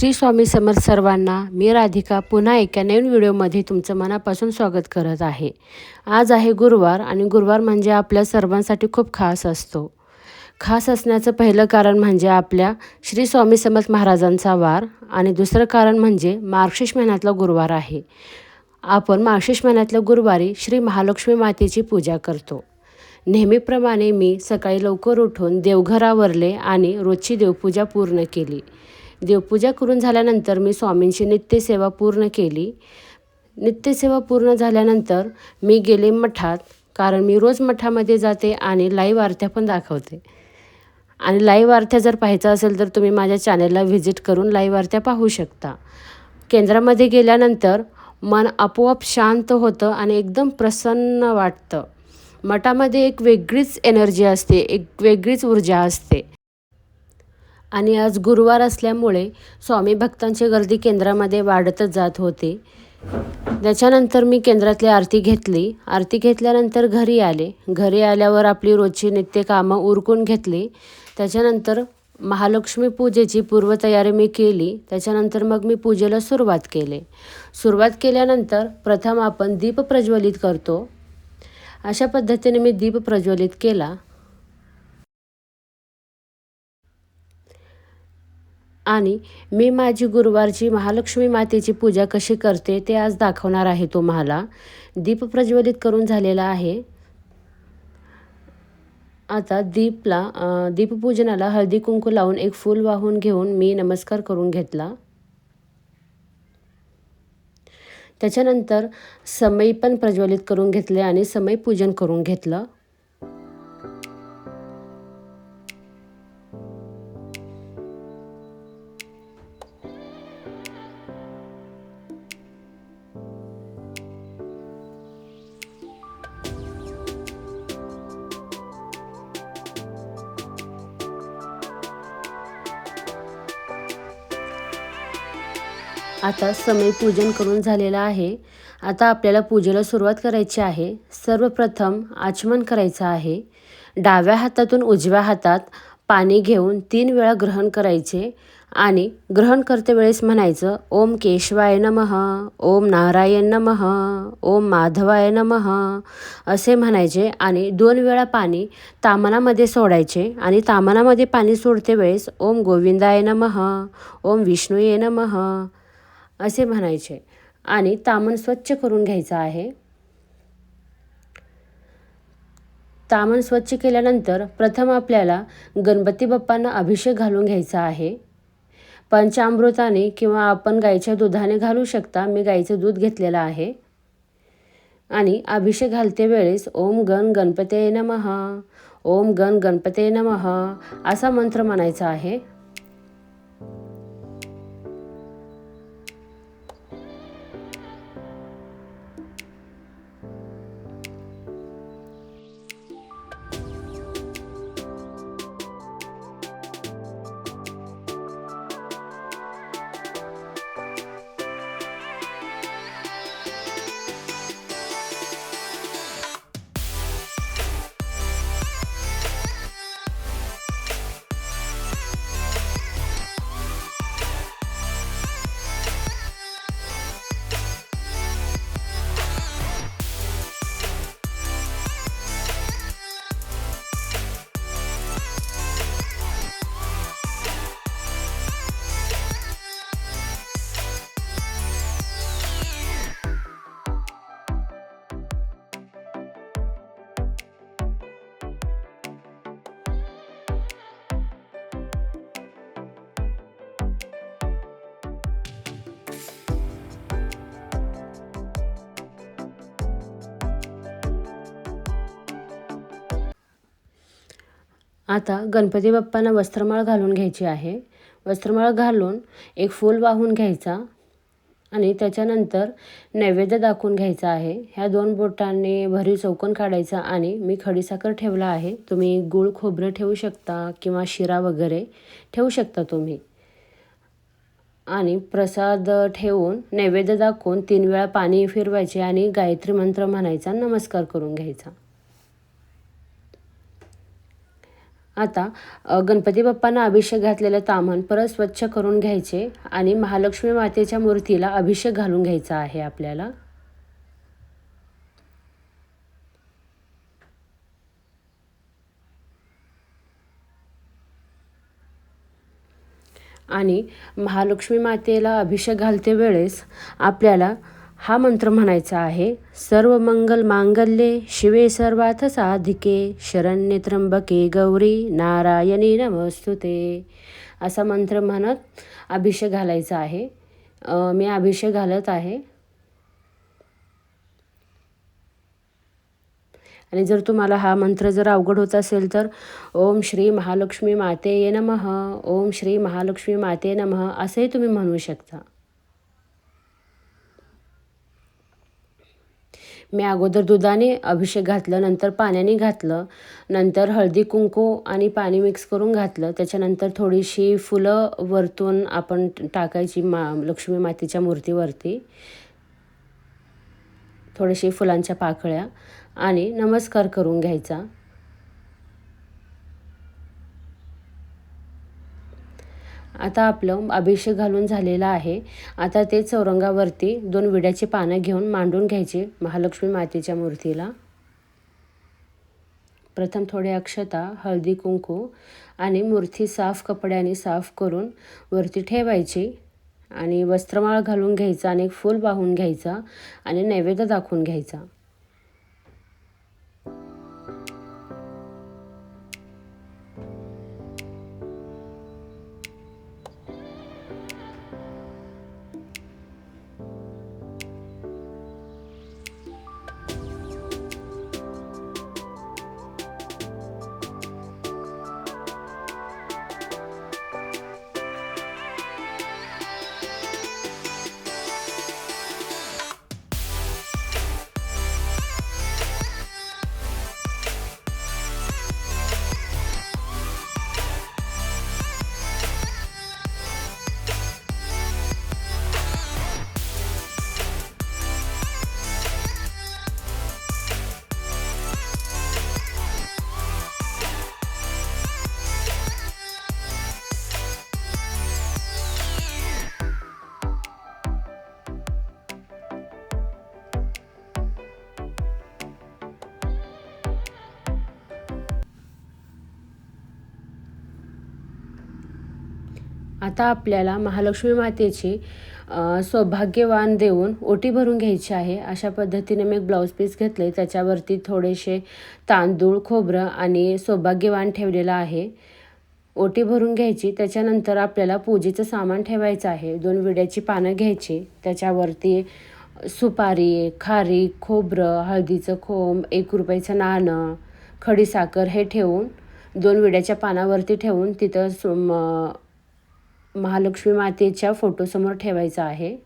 श्री स्वामी समर्थ सर्वांना मी राधिका पुन्हा एका नवीन व्हिडिओमध्ये तुमचं मनापासून स्वागत करत आहे. आज आहे गुरुवार आणि गुरुवार म्हणजे आपल्या सर्वांसाठी खूप खास असतो. खास असण्याचं पहिलं कारण म्हणजे आपल्या श्री स्वामी समर्थ महाराजांचा वार आणि दुसरं कारण म्हणजे मार्गशीर्ष महिन्यातला गुरुवार आहे. आपण मार्गशीर्ष महिन्यातल्या गुरुवारी श्री महालक्ष्मी मातेची पूजा करतो. नेहमीप्रमाणे मी सकाळी लवकर उठून देवघरावरले आणि रोजची देवपूजा पूर्ण केली. देवपूजा करून झाल्यानंतर मी स्वामींची नित्यसेवा पूर्ण केली. नित्यसेवा पूर्ण झाल्यानंतर मी गेले मठात कारण मी रोज मठामध्ये जाते आणि लाईव्ह आरत्या पण दाखवते. आणि लाईव्ह आरत्या जर पाहायचं असेल तर तुम्ही माझ्या चॅनेलला व्हिजिट करून लाईव्ह आरत्या पाहू शकता. केंद्रामध्ये गेल्यानंतर मन आपोआप शांत होतं आणि एकदम प्रसन्न वाटतं. मठामध्ये एक वेगळीच एनर्जी असते एक वेगळीच ऊर्जा असते. आणि आज गुरुवार असल्यामुळे स्वामी भक्तांची गर्दी केंद्रामध्ये वाढतच जात होती. त्याच्यानंतर मी केंद्रातली आरती घेतली. आरती घेतल्यानंतर घरी आले. घरी आल्यावर आपली रोजची नित्य कामं उरकून घेतली. त्याच्यानंतर महालक्ष्मी पूजेची पूर्वतयारी मी केली. त्याच्यानंतर मग मी पूजेला सुरुवात केली. सुरुवात केल्यानंतर प्रथम आपण दीप प्रज्वलित करतो. अशा पद्धतीने मी दीप प्रज्वलित केला. आणि मी माझी गुरुवारची महालक्ष्मी मातेची पूजा कशी करते ते आज दाखवणार आहे तुम्हाला दीप प्रज्वलित करून झालेला आहे. आता दीपला दीपपूजनाला हळदी कुंकू लावून एक फूल वाहून घेऊन मी नमस्कार करून घेतला. त्याच्यानंतर समई पण प्रज्वलित करून घेतले आणि समई पूजन करून घेतलं. आता समय पूजन करून झालेलं आहे. आता आपल्याला पूजेला सुरुवात करायची आहे. सर्वप्रथम आचमन करायचं आहे. डाव्या हातातून उजव्या हातात पाणी घेऊन तीन वेळा ग्रहण करायचे आणि ग्रहण करते वेळेस म्हणायचं ओम केशवाय नमः ओम नारायण नमः ओम माधवाय नमः असे म्हणायचे आणि दोन वेळा पाणी तामनामध्ये सोडायचे आणि तामनामध्ये पाणी सोडते वेळेस ओम गोविंदाय नमः ओम विष्णूये नमः असे म्हणायचे. आणि तामण स्वच्छ करून घ्यायचं आहे. तामण स्वच्छ केल्यानंतर प्रथम आपल्याला गणपती बाप्पांना अभिषेक घालून घ्यायचा आहे. पंचामृताने किंवा आपण गाईच्या दुधाने घालू शकता. मी गाईचं दूध घेतलेलं आहे. आणि अभिषेक घालते वेळेस ओम गण गणपते नमः. ओम गण गणपते नमः असा मंत्र म्हणायचा आहे. आता गणपती बाप्पांना वस्त्रमाळ घालून घ्यायची आहे. वस्त्रमाळ घालून एक फूल वाहून घ्यायचा आणि त्याच्यानंतर नैवेद्य दाखवून घ्यायचा आहे. ह्या दोन बोटांनी भरीव चौकन काढायचा आणि मी खडीसाखर ठेवला आहे. तुम्ही गूळ खोबरं ठेवू शकता किंवा शिरा वगैरे ठेवू शकता तुम्ही. आणि प्रसाद ठेवून नैवेद्य दाखवून तीन वेळा पाणी फिरवायचे आणि गायत्री मंत्र म्हणायचा नमस्कार करून घ्यायचा. आता गणपती बाप्पांना अभिषेक घातलेलं तामण परत स्वच्छ करून घ्यायचे आणि महालक्ष्मी मातेच्या मूर्तीला अभिषेक घालून घ्यायचा आहे आपल्याला. आणि महालक्ष्मी मातेला अभिषेक घालते वेळेस आपल्याला हा मंत्र म्हणायचा आहे सर्व मंगल मांगल्ये शिवे सर्वाथ साधिके शरण्य त्र्यंबके गौरी नारायणी नमस्तुते. असा मंत्र म्हणत अभिषेक घालायचा आहे. मी अभिषेक घालत आहे. आणि जर तुम्हाला हा मंत्र जर अवघड होत असेल तर ओम श्री महालक्ष्मी माते ये नमः ओम श्री महालक्ष्मी माते नमः असंही तुम्ही म्हणू शकता. मी अगोदर दुधाने अभिषेक घातलं नंतर पाण्याने घातलं नंतर हळदी कुंकू आणि पाणी मिक्स करून घातलं. त्याच्यानंतर थोडीशी फुलं वरतून आपण टाकायची मा लक्ष्मी मातेच्या मूर्तीवरती. थोडेसे फुलांच्या पाकळ्या आणि नमस्कार करून घ्यायचा. आता आपलं अभिषेक घालून झालेला आहे. आता ते चौरंगावरती दोन विड्याची पानं घेऊन मांडून घ्यायची महालक्ष्मी मातेच्या मूर्तीला. प्रथम थोडे अक्षता हळदी कुंकू आणि मूर्ती साफ कपड्याने साफ करून वरती ठेवायची आणि वस्त्रमाळ घालून घ्यायचा आणि एक फूल वाहून घ्यायचा आणि नैवेद्य दाखवून घ्यायचा. आता आपल्याला महालक्ष्मी मातेची सौभाग्यवान देऊन ओटी भरून घ्यायची आहे. अशा पद्धतीने मी एक ब्लाऊज पीस घेतले त्याच्यावरती थोडेसे तांदूळ खोबरं आणि सौभाग्यवान ठेवलेलं आहे. ओटी भरून घ्यायची. त्याच्यानंतर आपल्याला पूजेचं सामान ठेवायचं आहे. दोन विड्याची पानं घ्यायची. त्याच्यावरती सुपारी खारी खोबरं हळदीचं खोंब एक रुपयाचं नाणं खडीसाखर हे ठेवून दोन विड्याच्या पानावरती ठेवून तिथं सु- म- महालक्ष्मी मातेच्या फोटोसमोर ठेवायचा आहे.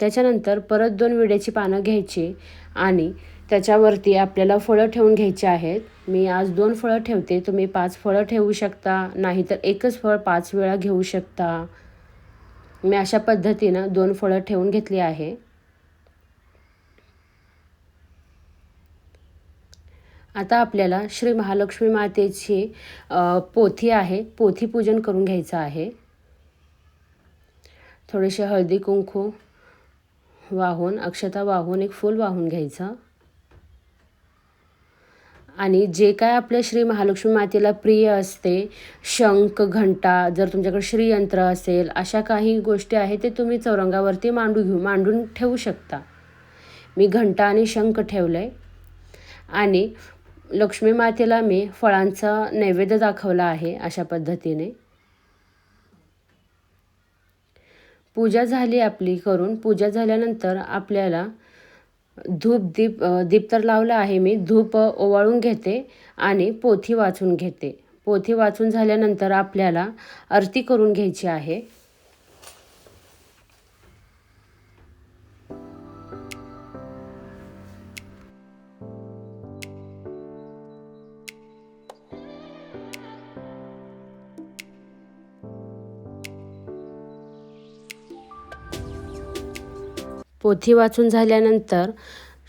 त्याच्यानंतर परत दोन विड्याची पानं घ्यायची आणि त्याच्यावरती आपल्याला फळं ठेवून घ्यायची आहेत. मी आज दोन फळं ठेवते. तुम्ही पाच फळं ठेवू शकता. नाहीतर एकच फळ पाच वेळा घेऊ शकता. मी अशा पद्धतीनं दोन फळं ठेवून घेतली आहे. आता आपल्याला श्री महालक्ष्मी मातेची पोथी आहे. पोथी पूजन करून घ्यायचं आहे. थोडेसे हळदी कुंकू वाहून अक्षता वाहून एक फूल वाहून घ्यायचं. आणि जे काय आपल्या श्री महालक्ष्मी मातेला प्रिय असते शंख घंटा जर तुमच्याकडे श्रीयंत्र असेल अशा काही गोष्टी आहेत ते तुम्ही चौरंगावरती मांडू घेऊ मांडून ठेवू शकता. मी घंटा आणि शंख ठेवलं आहे आणि लक्ष्मी मातेला मी फळांचा नैवेद्य दाखवला आहे अशा पद्धतीने. पूजा झाली आपली करून पूजा झाल्यानंतर आपल्याला धूप दीप दीप तर लावला आहे मी धूप ओवाळून घेते आणि पोथी वाचून घेते. पोथी वाचून झाल्यानंतर आपल्याला आरती करून घ्यायची आहे. पोथी वाचून झाल्यानंतर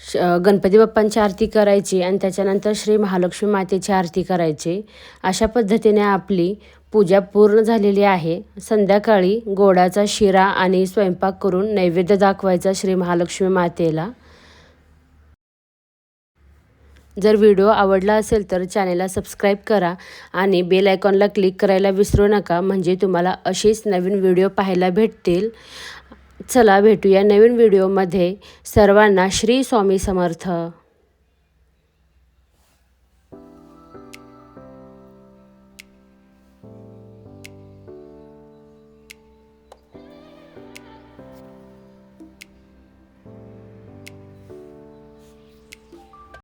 श गणपती बाप्पांची आरती करायची आणि त्याच्यानंतर श्री महालक्ष्मी मातेची आरती करायची. अशा पद्धतीने आपली पूजा पूर्ण झालेली आहे. संध्याकाळी गोडाचा शिरा आणि स्वयंपाक करून नैवेद्य दाखवायचा श्री महालक्ष्मी मातेला. जर व्हिडिओ आवडला असेल तर चॅनेलला सबस्क्राईब करा आणि बेल आयकॉनला क्लिक करायला विसरू नका. म्हणजे तुम्हाला अशीच नवीन व्हिडिओ पाहायला भेटतील. चला भेटूया नवीन व्हिडिओमध्ये. सर्वांना श्री स्वामी समर्थ.